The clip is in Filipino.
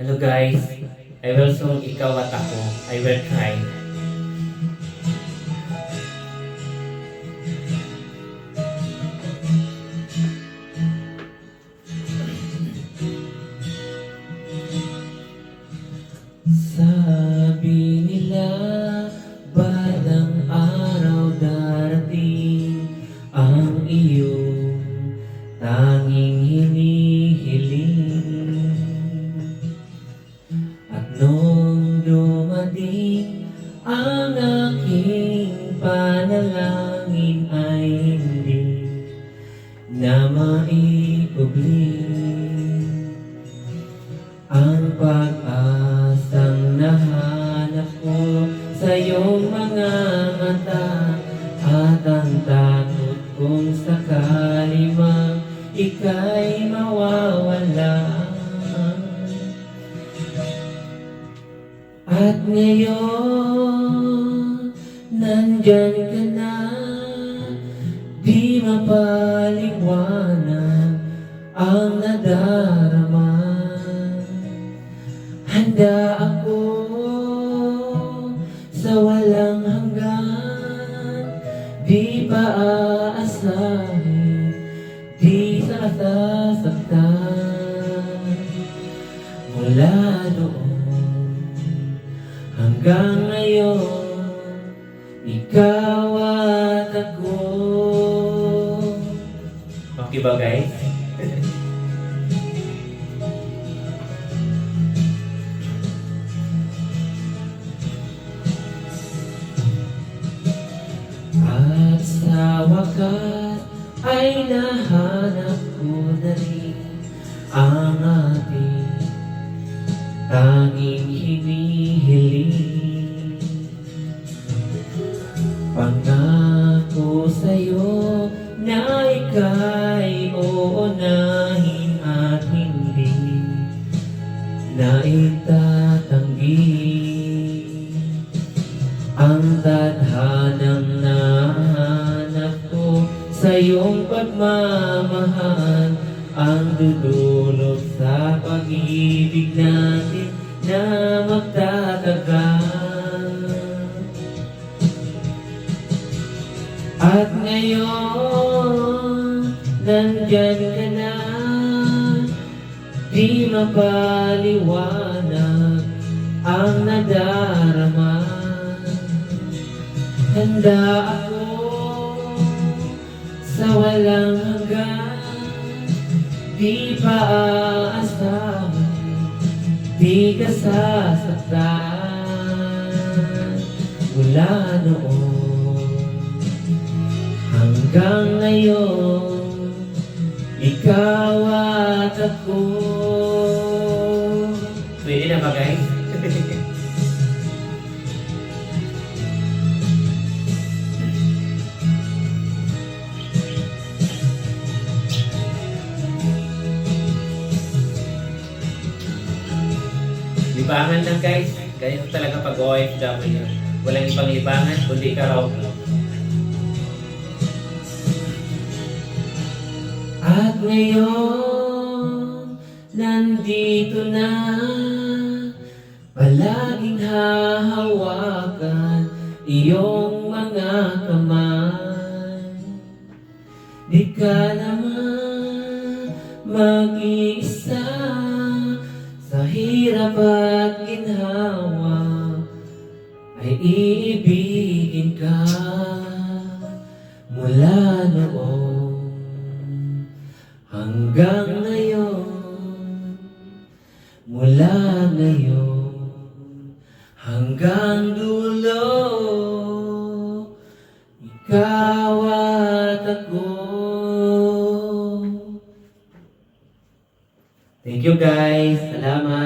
Hello guys, I will song Ikaw at Ako. I will try. Sabi nila ang aking panalangin ay hindi na maikubli ang pag-asang nahanap ko sa iyong mga mata At ang takot kong sakali mang ika'y mawawala. At ngayon, nandyan ka na Di mapaliwanag ang nadarama. Handa ako sa walang hanggan Di pa aasahin, di sa sasaktan Mula noon hanggang ngayon ako Okay ba guys? At sa wakas ay nahanap ko na rin ang ating tanging hinihiling. Itatanggi ang tadhanang nahanap ko sa iyong pagmamahal ang dudulot sa pag-ibig natin na magtatagal. At ngayon, nandyan ka na, di mapaliwanag ang nadarama. Handa ako sa walang hanggan, di pa aasahan, di ka sasaktan. Mula noon hanggang ngayon, ikaw at ako. Pwede na ba guys? Libangan lang guys. Ganito talaga pag OFW. Walang ibang libangan kundi karaoke. At ngayon, nandito na Palaging hahawakan iyong mga kamay. Di ka naman mag-iisa Sa hirap at ginhawa. Ay iibigin ka Mula noon Hanggang ngayon. Mula ngayon Hanggang dulo Ikaw at ako Thank you guys. Salamat.